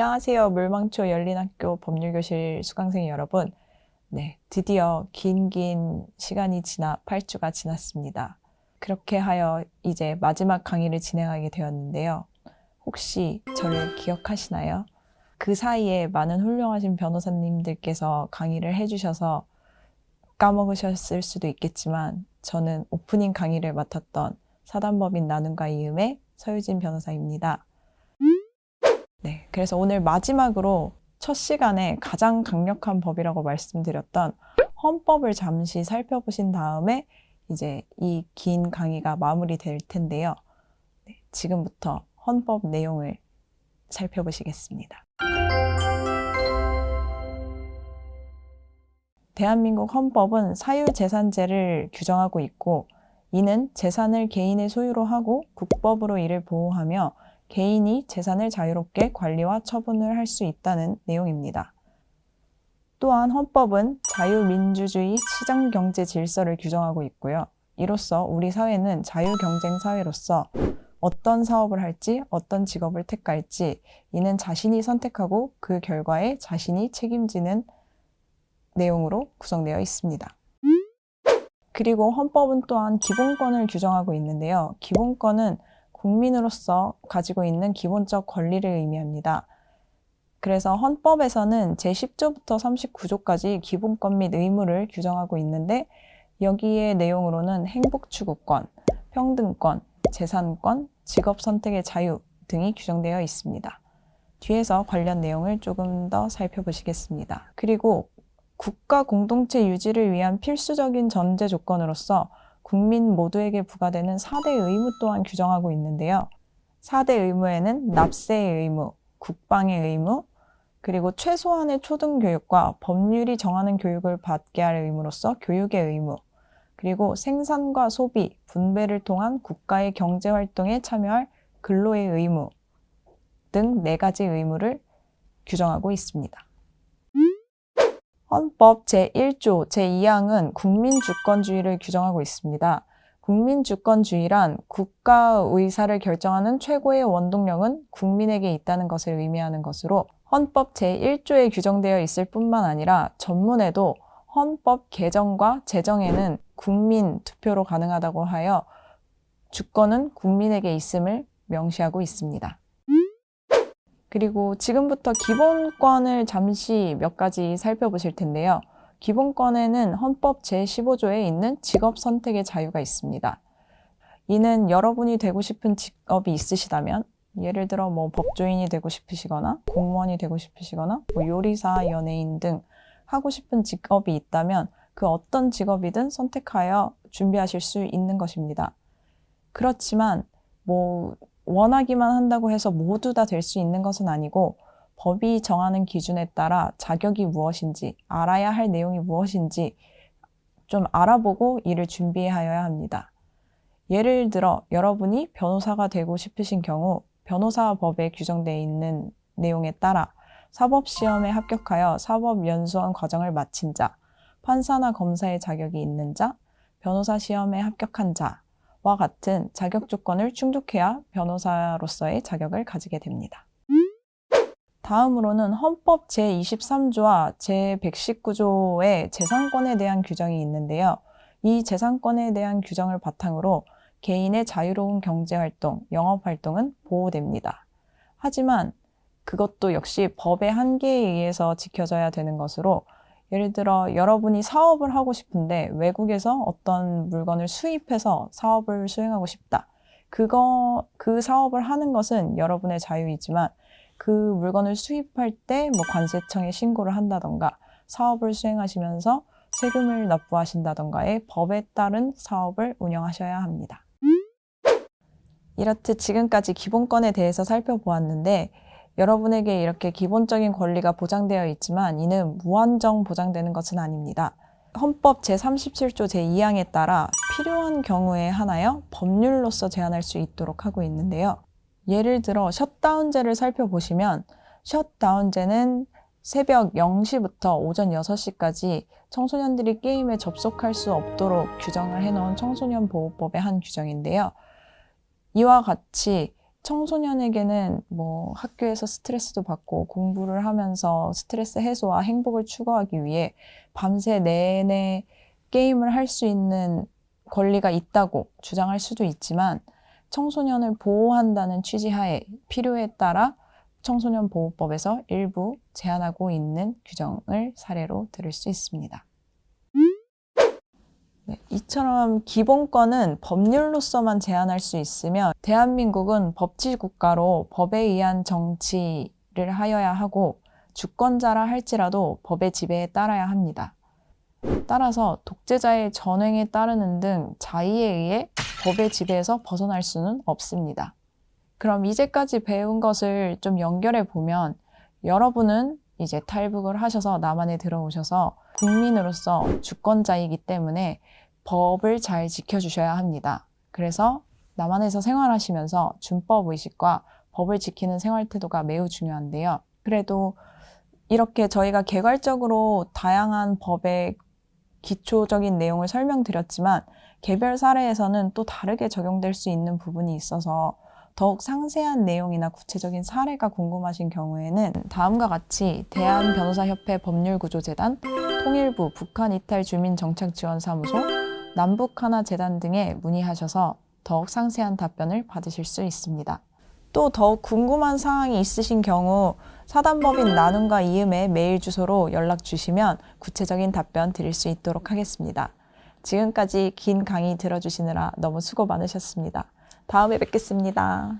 안녕하세요. 물망초 열린학교 법률교실 수강생 여러분. 네, 드디어 긴긴 시간이 지나 8주가 지났습니다. 그렇게 하여 이제 마지막 강의를 진행하게 되었는데요. 혹시 저를 기억하시나요? 그 사이에 많은 훌륭하신 변호사님들께서 강의를 해주셔서 까먹으셨을 수도 있겠지만 저는 오프닝 강의를 맡았던 사단법인 나눔과 이음의 서유진 변호사입니다. 네, 그래서 오늘 마지막으로 첫 시간에 가장 강력한 법이라고 말씀드렸던 헌법을 잠시 살펴보신 다음에 이제 이 긴 강의가 마무리될 텐데요. 네, 지금부터 헌법 내용을 살펴보시겠습니다. 대한민국 헌법은 사유재산제를 규정하고 있고 이는 재산을 개인의 소유로 하고 국법으로 이를 보호하며 개인이 재산을 자유롭게 관리와 처분을 할 수 있다는 내용입니다. 또한 헌법은 자유민주주의 시장경제 질서를 규정하고 있고요. 이로써 우리 사회는 자유경쟁 사회로서 어떤 사업을 할지, 어떤 직업을 택할지, 이는 자신이 선택하고 그 결과에 자신이 책임지는 내용으로 구성되어 있습니다. 그리고 헌법은 또한 기본권을 규정하고 있는데요. 기본권은 국민으로서 가지고 있는 기본적 권리를 의미합니다. 그래서 헌법에서는 제10조부터 39조까지 기본권 및 의무를 규정하고 있는데 여기에 내용으로는 행복 추구권, 평등권, 재산권, 직업 선택의 자유 등이 규정되어 있습니다. 뒤에서 관련 내용을 조금 더 살펴보시겠습니다. 그리고 국가 공동체 유지를 위한 필수적인 전제 조건으로서 국민 모두에게 부과되는 4대 의무 또한 규정하고 있는데요. 4대 의무에는 납세의 의무, 국방의 의무, 그리고 최소한의 초등교육과 법률이 정하는 교육을 받게 할 의무로서 교육의 의무, 그리고 생산과 소비, 분배를 통한 국가의 경제활동에 참여할 근로의 의무 등 네 가지 의무를 규정하고 있습니다. 헌법 제1조 제2항은 국민주권주의를 규정하고 있습니다. 국민주권주의란 국가 의사를 결정하는 최고의 원동력은 국민에게 있다는 것을 의미하는 것으로 헌법 제1조에 규정되어 있을 뿐만 아니라 전문에도 헌법 개정과 제정에는 국민 투표로 가능하다고 하여 주권은 국민에게 있음을 명시하고 있습니다. 그리고 지금부터 기본권을 잠시 몇 가지 살펴보실 텐데요. 기본권에는 헌법 제15조에 있는 직업 선택의 자유가 있습니다. 이는 여러분이 되고 싶은 직업이 있으시다면 예를 들어 뭐 법조인이 되고 싶으시거나 공무원이 되고 싶으시거나 뭐 요리사, 연예인 등 하고 싶은 직업이 있다면 그 어떤 직업이든 선택하여 준비하실 수 있는 것입니다. 그렇지만 뭐 원하기만 한다고 해서 모두 다 될 수 있는 것은 아니고 법이 정하는 기준에 따라 자격이 무엇인지 알아야 할 내용이 무엇인지 좀 알아보고 이를 준비하여야 합니다. 예를 들어 여러분이 변호사가 되고 싶으신 경우 변호사법에 규정되어 있는 내용에 따라 사법시험에 합격하여 사법연수원 과정을 마친 자, 판사나 검사의 자격이 있는 자, 변호사 시험에 합격한 자 와 같은 자격 조건을 충족해야 변호사로서의 자격을 가지게 됩니다. 다음으로는 헌법 제23조와 제119조의 재산권에 대한 규정이 있는데요. 이 재산권에 대한 규정을 바탕으로 개인의 자유로운 경제활동, 영업활동은 보호됩니다. 하지만 그것도 역시 법의 한계에 의해서 지켜져야 되는 것으로 예를 들어 여러분이 사업을 하고 싶은데 외국에서 어떤 물건을 수입해서 사업을 수행하고 싶다. 그거, 그 사업을 하는 것은 여러분의 자유이지만 그 물건을 수입할 때 뭐 관세청에 신고를 한다던가 사업을 수행하시면서 세금을 납부하신다던가의 법에 따른 사업을 운영하셔야 합니다. 이렇듯 지금까지 기본권에 대해서 살펴보았는데 여러분에게 이렇게 기본적인 권리가 보장되어 있지만 이는 무한정 보장되는 것은 아닙니다. 헌법 제37조 제2항에 따라 필요한 경우에 하나여 법률로서 제한할 수 있도록 하고 있는데요. 예를 들어 셧다운제를 살펴보시면 셧다운제는 새벽 0시부터 오전 6시까지 청소년들이 게임에 접속할 수 없도록 규정을 해놓은 청소년 보호법의 한 규정인데요. 이와 같이 청소년에게는 뭐 학교에서 스트레스도 받고 공부를 하면서 스트레스 해소와 행복을 추구하기 위해 밤새 내내 게임을 할 수 있는 권리가 있다고 주장할 수도 있지만 청소년을 보호한다는 취지하에 필요에 따라 청소년 보호법에서 일부 제한하고 있는 규정을 사례로 들을 수 있습니다. 네, 이처럼 기본권은 법률로서만 제한할 수 있으며 대한민국은 법치 국가로 법에 의한 정치를 하여야 하고 주권자라 할지라도 법의 지배에 따라야 합니다. 따라서 독재자의 전횡에 따르는 등 자의에 의해 법의 지배에서 벗어날 수는 없습니다. 그럼 이제까지 배운 것을 좀 연결해 보면 여러분은 이제 탈북을 하셔서 남한에 들어오셔서 국민으로서 주권자이기 때문에 법을 잘 지켜주셔야 합니다. 그래서 남한에서 생활하시면서 준법 의식과 법을 지키는 생활 태도가 매우 중요한데요. 그래도 이렇게 저희가 개괄적으로 다양한 법의 기초적인 내용을 설명드렸지만 개별 사례에서는 또 다르게 적용될 수 있는 부분이 있어서 더욱 상세한 내용이나 구체적인 사례가 궁금하신 경우에는 다음과 같이 대한변호사협회 법률구조재단, 통일부 북한이탈주민정착지원사무소, 남북하나재단 등에 문의하셔서 더욱 상세한 답변을 받으실 수 있습니다. 또 더욱 궁금한 사항이 있으신 경우 사단법인 나눔과 이음의 메일 주소로 연락 주시면 구체적인 답변 드릴 수 있도록 하겠습니다. 지금까지 긴 강의 들어주시느라 너무 수고 많으셨습니다. 다음에 뵙겠습니다.